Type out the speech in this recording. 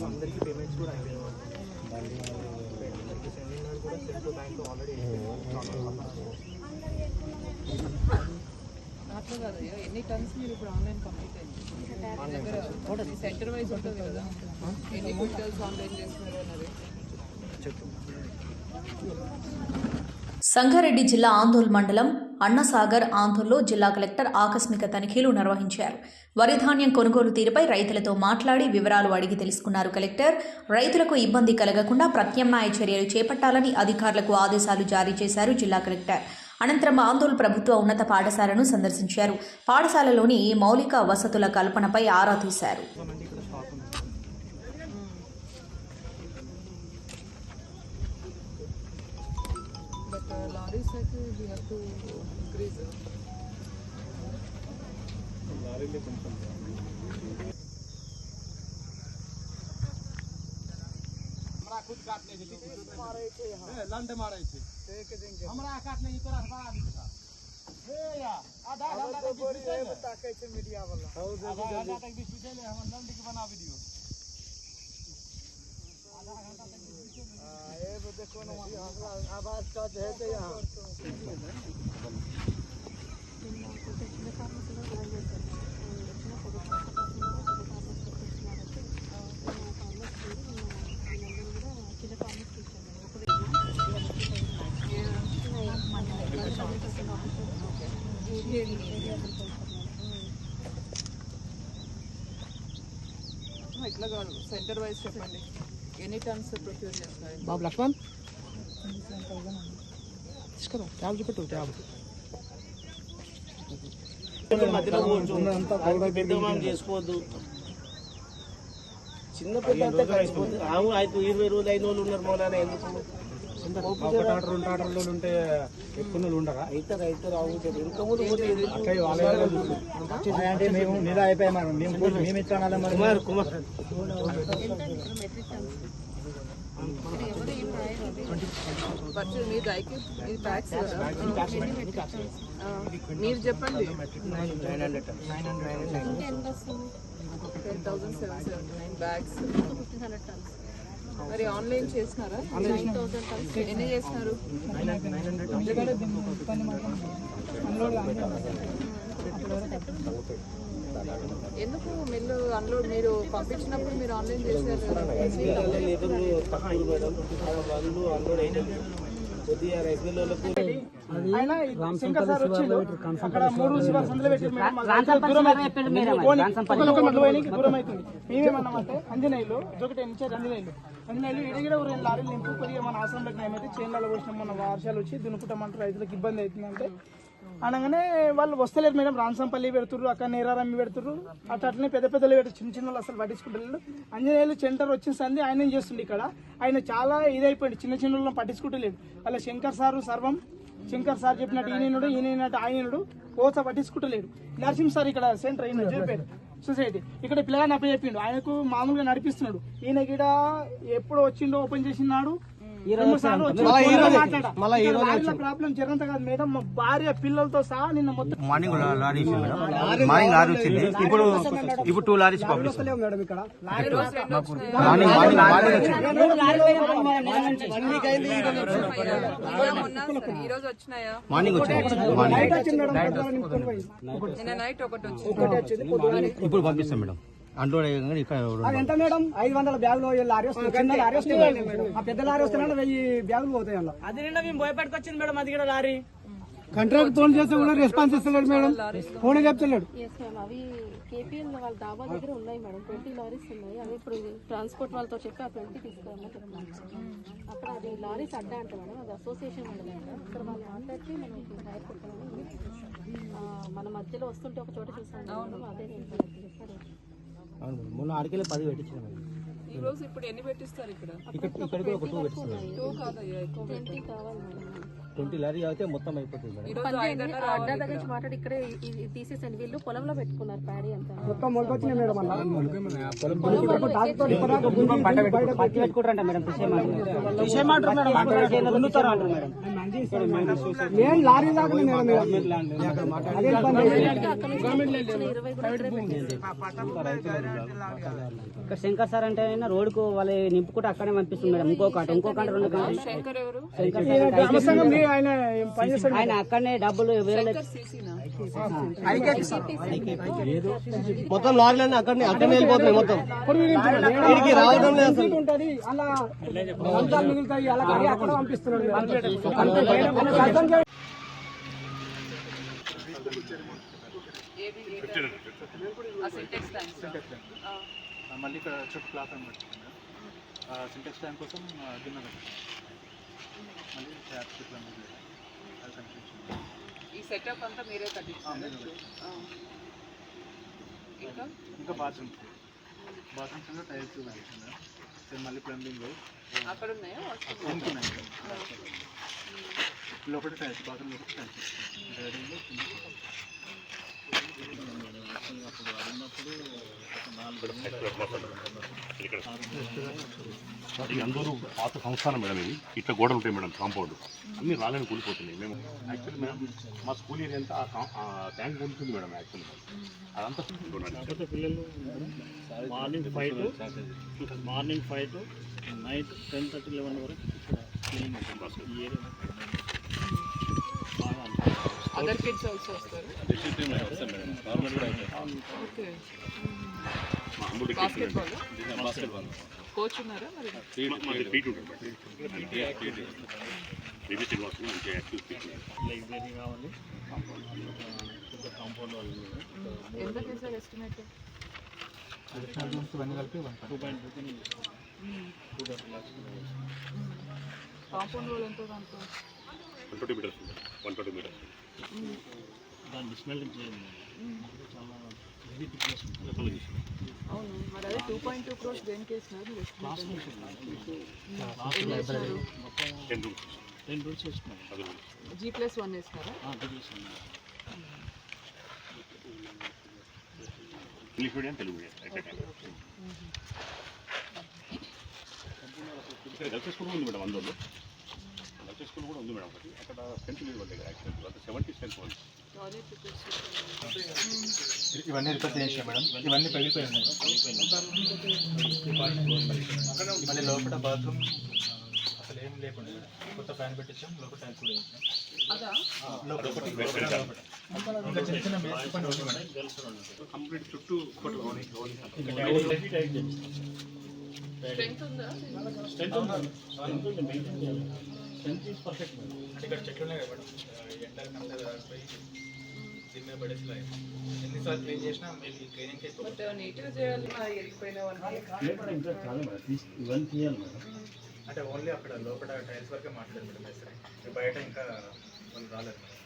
అందరికీ పేమెంట్స్ కూడా అయిపోయినాయి అట్లా కాదు ఎన్ని టన్స్ మీరు ఇప్పుడు ఆన్లైన్ కంప్లీట్ అయింది సెంటర్ వైజ్ ఉంటుంది కదా ఎన్ని క్వింటల్స్ ఆన్లైన్ చేస్తున్నారు అన్నది సంగారెడ్డి జిల్లా ఆందోళ్ మండలం అన్నసాగర్ ఆంధ్రలో జిల్లా కలెక్టర్ ఆకస్మిక తనిఖీలు నిర్వహించారు. వరి ధాన్యం కొనుగోలు తీరుపై రైతులతో మాట్లాడి వివరాలు అడిగి తెలుసుకున్నారు కలెక్టర్. రైతులకు ఇబ్బంది కలగకుండా ప్రత్యామ్నాయ చర్యలు చేపట్టాలని అధికారులకు ఆదేశాలు జారీ చేశారు జిల్లా కలెక్టర్. అనంతరం ఆందోళ్ ప్రభుత్వ ఉన్నత పాఠశాలను సందర్శించారు. పాఠశాలలోని మౌలిక వసతుల కల్పనపై ఆరా తీశారు. lorry cycle, we have to increase. Lorry le हमरा खुद काटने छै मारै छै यहाँ। लंड मारै छै। फेक देंगे। हमरा काटने छै तोरा बड़ा दिक्कत हे या आधा घंटा तो तक बीच में ताकै छै मीडिया वाला। आधा घंटा तक बीच में हमर लंड के बना वीडियो। आधा घंटा आवाज का है तो यहां ఇట్లా కాదు సెంటర్ వైజ్ చెప్పండి ఎన్ని టన్స్ ప్రొక్యూర్ చేస్తున్నారు బాబు లక్ష్మణ్ తీసుకురా ట్యాబ్ చూపెట్టు ట్యాబ్ చేసుకోవద్దు చిన్న పెద్ద అంతా కలిసిపోతుంది ఆవు అయితే ఇరవై రోజులు అయిన వాళ్ళు ఉన్నారు మౌలానా ఎందుకు ఒకటి ఆర్డర్ రెండు ఆర్డర్లు ఉంటే ఎక్కువ ఉండరా అంటే మేము నిలా అయిపోయాం మేడం మేము మేము మరి? కుమార్ కుమార్. మీరు చెప్పండి. Nine hundred. Ten thousand seven seventy nine bags. మరి ఆన్లైన్ చేసినారా? ఎన్ని చేసినారు? ఎందుకు మిల్లు అన్లోడ్ మీరు పంపించినప్పుడు మీరు ఆన్లైన్ చేశారు. కొద్దిగా రైతులకు మేమేమన్నామంటే అంజనేయులు ఒకటి ఇన్ఛార్జ్ అంజనేయులు అంజనేయులు ఇడిగిడ రెండు లారీలు నింపు కొద్దిగా మన ఆశ్రమంలోకి ఏమైతే చేనులలో మన వర్షాలు వచ్చి దున్నుకుంటామంటారు రైతులకు ఇబ్బంది అవుతుందంటే అనగానే వాళ్ళు వస్తలేరు మేడం. రాంసంపల్లి పెడుతుర్రు అక్కడ నేరారమ్మి పెడుతుర్రు. అట్లా అట్లనే పెద్ద పెద్దలు పెడుతురు చిన్న చిన్న వాళ్ళు అసలు పట్టించుకుంటలేరు అంజనేయులు సెంటర్ వచ్చిన సంది ఆయన ఏం చేస్తుండే ఇక్కడ? ఆయన చాలా ఇదైపోయింది చిన్న చిన్న వాళ్ళని పట్టించుకుంటలేడు వాళ్ళ శంకర్ సారు సర్వం. శంకర్ సార్ చెప్పినట్టు ఈయనడు ఈయనట్టు ఆయనడు కోస పట్టించుకుంటలేడు నరసింహ సార్ ఇక్కడ సెంటర్ అయిన చెప్పాడు. సొసైటీ. ఇక్కడ పిల్లగాని అప్ప చెప్పిండు ఆయనకు మామూలుగా నడిపిస్తున్నాడు. ఈయన గిడ ఎప్పుడు వచ్చిండో ఓపెన్ చేసినాడు. ప్రాబ్లం కాదు మేడం. మా భార్య పిల్లలతో సహా నిన్న మొత్తం మార్నింగ్ లారీ మార్నింగ్ లారీ వచ్చింది. ఇప్పుడు ఇప్పుడు టూ లారీస్ పబ్లిక్ మేడం ఇక్కడ. మార్నింగ్ మార్నింగ్ మార్నింగ్ వచ్చింది. ఈ రోజు వచ్చినాయా? మార్నింగ్ వచ్చింది. మార్నింగ్ నిన్న నైట్ ఒకటి వచ్చింది. ఇప్పుడు పంపిస్తాం మేడం. అన్లోడ్ అయ్యాక ఇక్కడ అది ఎంత మేడం? ఐదు వందల బ్యాగులు లారీ వస్తుంది చిన్న లారీ వస్తుంది ఆ పెద్ద లారీ వస్తున్నా వెయ్యి బ్యాగులు పోతాయి అందులో. అది నిన్న మేము భయపెట్టుకొచ్చింది మేడం అది కూడా లారీ. కాంట్రాక్ట్ ఫోన్ చేస్తే కూడా రెస్పాన్స్ ఇస్తలేడు మేడం. ఫోన్ చెప్తలేడు. అవి కేపీఎల్ వాళ్ళ డాబా దగ్గర ఉన్నాయి మేడం. ట్వంటీ లారీస్ ఉన్నాయి. అవి ఇప్పుడు ట్రాన్స్పోర్ట్ వాళ్ళతో చెప్పి ఆ ట్వంటీ తీసుకురమ్మని చెప్తున్నాను అక్కడ అది లారీస్ అడ్డా అంట మేడం. అది అసోసియేషన్ ఉండదు అంట అక్కడ వాళ్ళు మాట్లాడితే మనం హైర్ మధ్యలో వస్తుంటే ఒక చోట చూసాను మేడం. అదే చెప్పారు మొన్న ఆడికెళ్ళి పది పెట్టించిన మేడం ఈ రోజు ఇప్పుడు ఎన్ని పెట్టిస్తారు ఇక్కడ? ఇక్కడ ఇక్కడికి ఒక టూ పెట్టిస్తాం టూ కాదయ్యా ఎక్కువ ట్వంటీ కావాలి మేడం ట్వంటీ లారీ అయితే మొత్తం అయిపోతుంది మేడం. అడ్డా దగ్గర నుంచి మాట్లాడి ఇక్కడే తీసేసండి వీళ్ళు పొలంలో పెట్టుకున్నారు ప్యాడీ అంతా. మొత్తం మేడం పెట్టుకుంటారంట మేడం. మేడం. మెయిన్ లారీ దాకా నేను అదే ఇబ్బంది. శంకర్ సార్ అంటే రోడ్డుకు వాళ్ళు నింపుకుంటే అక్కడే పంపిస్తుంది మేడం. ఇంకో కాట ఇంకో కాట రెండు కాట. శంకర్ ఆయన అక్కడనే డబ్బులు వేరే మొత్తం లారీలన్నీ అక్కడనే అక్కడనే వెళ్ళిపోతున్నాయి మొత్తం. వీడికి రావడం లేదు అసలు. మళ్ళీ ఇక్కడ చుట్టూ క్లాత్ అనమాట సింటెక్స్ ట్యాంక్ కోసం గిన్నె మళ్ళీ ట్యాప్ చుట్టూ అది కనిపిస్తుంది సెటప్ అంతా మీరే కట్టించారు ఇంకా? ఇంకా బాత్రూమ్ బాత్రూమ్స్ టైల్స్ వేసిందా then మళ్ళీ ప్లంబింగ్ అక్కడ ఉన్నాయా? వస్తుంది కొనుక్కున్నాయి లోపల టైల్స్ బాత్రూమ్ లోపల టైల్స్ ఇది అందరూ పాత సంస్థానం మేడం ఇది. ఇట్లా గోడలు ఉంటాయి మేడం కాంపౌండ్. అన్ని రాళ్ళని కూలిపోతున్నాయి. మేము యాక్చువల్లీ మేడం మా స్కూల్ ఏరియా అంతా ఆ ట్యాంక్ ఉంటుంది మేడం యాక్చువల్లీ అదంతా కాకపోతే పిల్లలు morning five to morning five to night ten thirty eleven వరకు ఇక్కడ క్లీన్ ఉంటుంది. ఈ ఏరియా. బాగా అదర్ కిడ్స్ ఆల్సో వస్తారు. ఓకే బాస్కెట్బాల్ కోచ్ ఉన్నారా మరి లైబ్రరీ కావాలి కాంపౌండ్ వాళ్ళు ఎంత చేశారు estimate two point two compound వాళ్ళు ఎంతో దాంట్లో one twenty metres one twenty metres దాన్ని చాలా ఉంటుంది. అవును మరి అదే టూ పాయింట్ టూ క్రోర్స్ దేనికి వేసినారు వేసినారు ten rooms ten rooms G plus one వేసినారా English medium Telugu medium school ఉంది మేడం అందులో. స్కూల్ కూడా ఉంది మేడం ఒకటి. అక్కడ స్ట్రెంత్ లేదు వాళ్ళ దగ్గర యాక్చువల్లీ అంత సెవెంటీ స్ట్రెంత్ ఉంది వాళ్ళే ఇవన్నీ రిపేర్ చేసాం మేడం. ఇవన్నీ పగిలిపోయాయి మళ్ళీ లోపల బాత్రూమ్ అసలు ఏం లేకుండా కొత్త ఫ్యాన్ పెట్టించాం లోపల టైల్స్ కూడా. ఇంకా చిన్న చిన్న మేస్త్రి పని ఉంది మేడం. కంప్లీట్ చుట్టూ ఒకటి సెంత్ ఈజ్ పర్ఫెక్ట్ అంటే ఇక్కడ చెట్లు ఉన్నాయి కదా మేడం. ఎంటర్ కంటే దీని మీద పడేసి ఎన్నిసార్లు క్లీన్ చేసినా మీరు క్లీనింగ్ చేసుకోవాలి అంటే ఓన్లీ అక్కడ లోపల టైల్స్ వరకే మాట్లాడారు మేస్త్రి. బయట ఇంకా వాళ్ళు రాలేదు మేడం.